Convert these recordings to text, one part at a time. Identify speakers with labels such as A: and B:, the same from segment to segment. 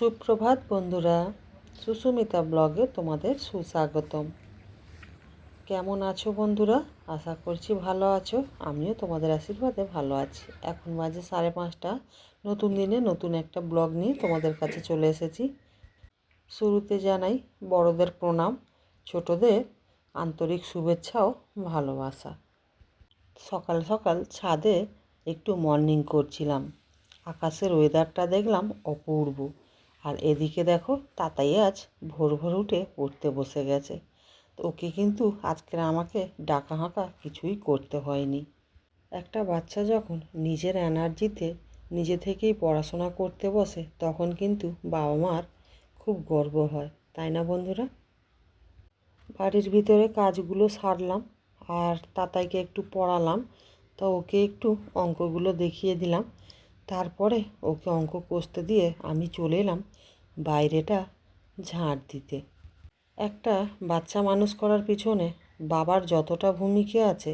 A: সুপ্রভাত বন্ধুরা, সুস্মিতা ব্লগে তোমাদের সুস্বাগতম। কেমন আছো বন্ধুরা? আশা করছি ভালো আছো। আমিও তোমাদের আশীর্বাদে ভালো আছি। এখন বাজে সাড়ে পাঁচটা। নতুন দিনে নতুন একটা ব্লগ নিয়ে তোমাদের কাছে চলে এসেছি। শুরুতে জানাই বড়দের প্রণাম, ছোটদের আন্তরিক শুভেচ্ছা ও ভালোবাসা। সকাল সকাল ছাদে একটু মর্নিং করছিলাম। আকাশের ওয়েদারটা দেখলাম অপূর্ব। আর এদিকে দেখো তাতাই আজ ভোর ভোর উঠে পড়তে বসে গেছে। তো ওকে কিন্তু আজকে আমাকে ডাকা হাঁকা কিছুই করতে হয়নি। একটা বাচ্চা যখন নিজের এনার্জিতে নিজে থেকেই পড়াশোনা করতে বসে, তখন কিন্তু বাবা মার খুব গর্ব হয়, তাই না বন্ধুরা? বাড়ির ভিতরে কাজগুলো সারলাম আর তাতাইকে একটু পড়ালাম, তো ওকে একটু অঙ্কগুলো দেখিয়ে দিলাম। তারপরে ওকে অঙ্ক কষতে দিয়ে আমি চলে এলাম বাইরেটা ঝাঁট দিতে। একটা বাচ্চা মানুষ করার পিছনে বাবার যতটা ভূমিকা আছে,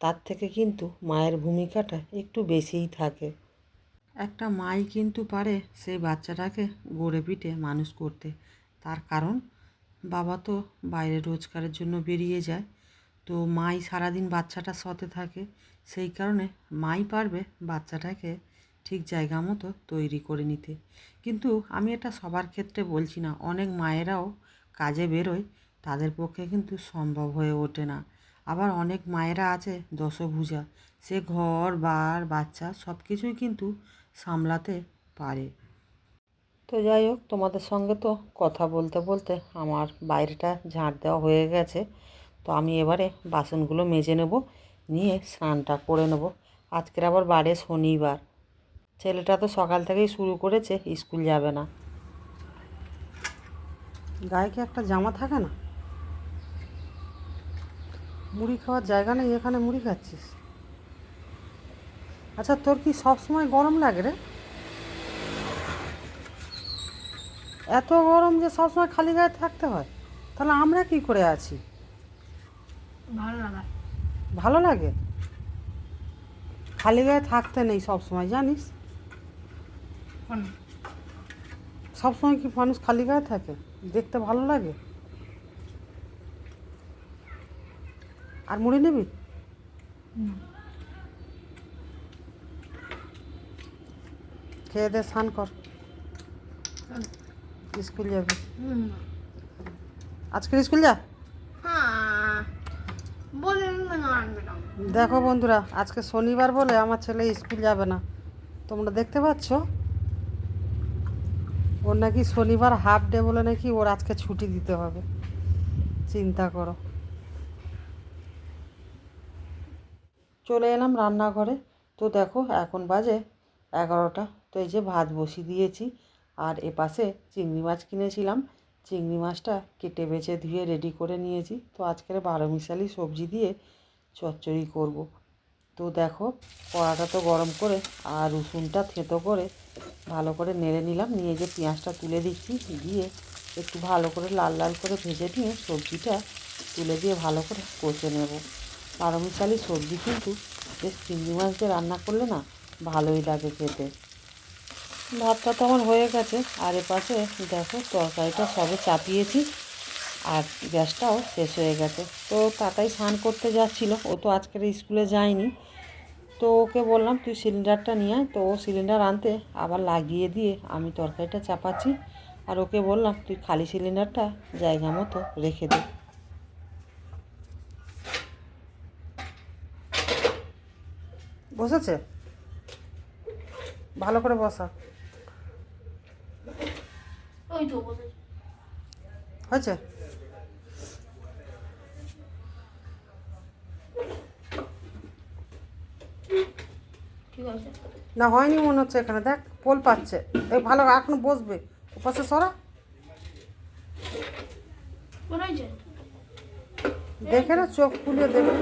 A: তার থেকে কিন্তু মায়ের ভূমিকাটা একটু বেশিই থাকে। একটা মাই কিন্তু পারে সেই বাচ্চাটাকে গড়ে পিটে মানুষ করতে। তার কারণ, বাবা তো বাইরে রোজগারের জন্য বেরিয়ে যায়, তো মাই সারাদিন বাচ্চাটার সাথে থাকে। সেই কারণে মাই পারবে বাচ্চাটাকে ঠিক জায়গা মতো তৈরি করে নিতে। কিন্তু আমি এটা সবার ক্ষেত্রে বলছি না, অনেক মায়েরাও কাজে বেরোয়, তাদের পক্ষে কিন্তু সম্ভব হয়ে ওঠে না। আবার অনেক মায়েরা আছে দশভুজা, সে ঘর, বার, বাচ্চা সব কিছুই কিন্তু সামলাতে পারে। তো যাই হোক, তোমাদের সঙ্গে তো কথা বলতে বলতে আমার বাইরেটা ঝাঁট দেওয়া হয়ে গেছে। তো আমি এবারে বাসনগুলো মেজে নেব, নিয়ে স্নানটা করে নেব। আজকের আবার বারে শনিবার। ছেলেটা তো সকাল থেকেই শুরু করেছে স্কুল যাবে না। গায়ে কি একটা জামা থাকে না? মুড়ি খাওয়ার জায়গা নেই এখানে মুড়ি খাচ্ছিস? আচ্ছা তোর কি সব সময় গরম লাগে রে? এত গরম যে সবসময় খালি গায়ে থাকতে হয়। তাহলে আমরা কি করে আছি?
B: ভালো লাগা।
A: ভালো লাগে? খালি গায়ে থাকতে নেই সব সময় জানিস?
B: কোন
A: সব সময় কি মানুষ খালি গায়ে থাকে? দেখতে ভালো লাগে? আর মুড়ি নিবি? খেয়ে দে স্নান কর। স্কুল যাবি। আজকে স্কুল যা?
B: হ্যাঁ।
A: দেখো বন্ধুরা আজকে শনিবার বলে আমার ছেলে স্কুল যাবে না। তোমরা দেখতে পাচ্ছ? ওর নাকি শনিবার হাফ ডে বলে নাকি ওর আজকে ছুটি দিতে হবে। চিন্তা করো। চলে এলাম রান্নাঘরে। তো দেখো, এখন বাজে এগারোটা। তো এই যে ভাত বসিয়ে দিয়েছি। আর এপাশে চিংড়ি মাছ কিনেছিলাম। চিংড়ি মাছটা কেটে বেছে ধুয়ে রেডি করে নিয়েছি। তো আজকের বারো মিশালি সবজি দিয়ে চচ্চড়ি করব। তো দেখো, কড়াটা তো গরম করে আর রসুনটা থেঁতো করে ভালো করে নেড়ে নিলাম। নিয়ে যে পেঁয়াজটা তুলে দিচ্ছি দিয়ে একটু ভালো করে লাল লাল করে ভেজে নিয়ে সবজিটা তুলে দিয়ে ভালো করে কষে নেব। বারো মিশালি সবজি কিন্তু বেশ চিংড়ি মাছ দিয়ে রান্না করলে না ভালোই লাগে খেতে। ভাতটা তো আমার হয়ে গেছে। আর এপাশে দেখো তরকারিটা সবে চাপিয়েছি আর গ্যাসটাও শেষ হয়ে গেছে। তো তাতাই স্নান করতে যাচ্ছিল। ও তো আজকের স্কুলে যায়নি। তো ওকে বললাম তুই সিলিন্ডারটা নিয়ে আয়। তো ও সিলিন্ডার আনতে আবার লাগিয়ে দিয়ে আমি তরকারিটা চাপাচ্ছি। আর ওকে বললাম তুই খালি সিলিন্ডারটা জায়গা মতো রেখে দে। বসেছে? ভালো করে বসা। হয়েছে? না হয়নি মনে হচ্ছে এখানে। দেখ পোল পাচ্ছে। এই ভালো এখন বসবে। ওপাশে সরা। দেখে না চোখ খুলে দেবে।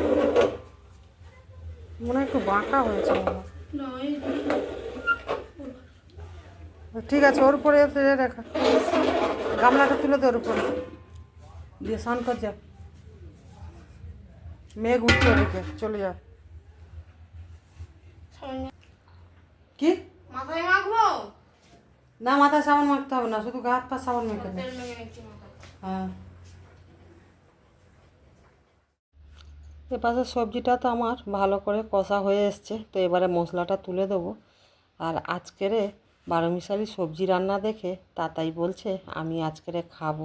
A: মনে হয় একটু বাঁকা হয়েছে মনে ঠিক আছে ওর উপরে রেখা। গামলাটা তুলে দে ওর উপরে। দিয়ে স্নান কর যা। মেঘ উঠছে ওদিকে চলে যা। কি?
B: মাথায় মাখবো?
A: না মাথায় সাবান মাখতে হবে না শুধু গা হাত পা সাবান মেখে হ্যাঁ। এপাশে সবজিটা তো আমার ভালো করে কষা হয়ে এসছে তো এবারে মশলাটা তুলে দেবো। আর আজকেরে বারোমিশালি সবজি রান্না দেখে তাতাই বলছে আমি আজকেরে খাব।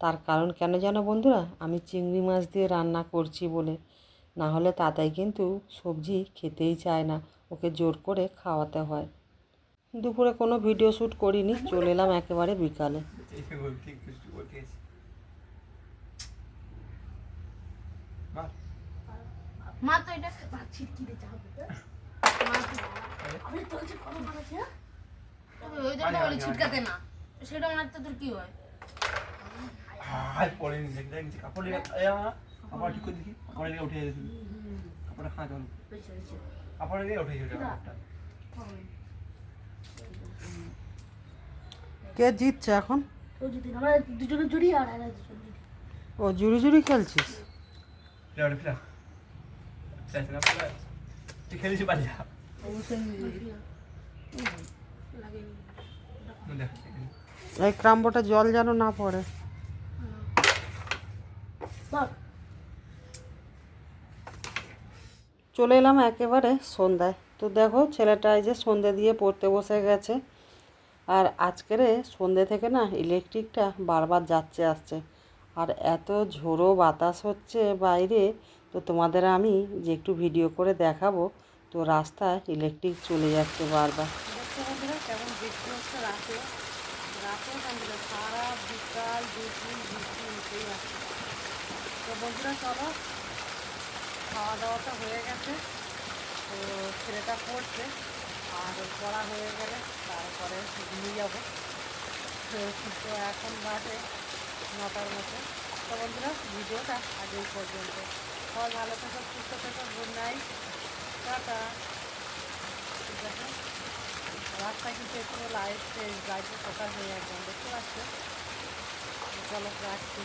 A: তার কারণ কেন জানো বন্ধুরা? আমি চিংড়ি মাছ দিয়ে রান্না করছি বলে। না হলে তাতাই কিন্তু সবজি খেতেই চায় না। ওকে জোর করে খাওয়াতে হয়। দুপুরে কোনো ভিডিও শ্যুট করিনি চলে এলাম একেবারে বিকালে।
C: মা
B: তো এটা হ্যাঁ? তবে ওই জন্য ছিটকাতে না। সেটা মারতে তোর কি হয়?
C: হাই পড়ে নিচে কাপড় আমার ঠিক করে দেখি। কাপড় উঠে গেছে কাপড়টা হল কাপড় লেগে উঠে
A: কে জিতছে এখন?
B: ও যদি আমরা দুজনে জুড়ি আর জুড়ি।
A: ও জুড়ি জুড়ি খেলছিস?
C: ফিরা ওটা চাইছে না ফিরা তুই খেলেছি বাড়ি যা।
A: এই ক্রাম্বটা জল যেন না পড়ে
B: বল
A: চলে এলাম একেবারে সন্ধ্যায়। তো দেখো, ছেলেটা এই যে সন্ধে দিয়ে পড়তে বসে গেছে। আর আজকেরে সন্ধে থেকে না ইলেকট্রিকটা বারবার যাচ্ছে, আসছে। আর এত ঝোড়ো বাতাস হচ্ছে বাইরে, তো তোমাদের আমি যে একটু ভিডিও করে দেখাবো, তো রাস্তায় ইলেকট্রিক চলে যাচ্ছে বারবার। সারা বিকাল বন্ধুরা, চলো খাওয়া দাওয়াটা হয়ে গেছে। তো ছেলেটা পড়ছে, আর পড়া হয়ে গেলে তারপরে নিয়ে যাব। তো এখন বাজে নটার মতো। তো বন্ধুরা, ভিডিওটা আজই পর্যন্ত। সবাই ভালো থেকো, সুস্থ থেকো, গুড নাইট, টাটা। ঠিক আছে? রাস্তায় কিন্তু একটু লাইট লাইটের ফোকাস হয়ে একদম, দেখতে পাচ্ছ? চলো রাখছি।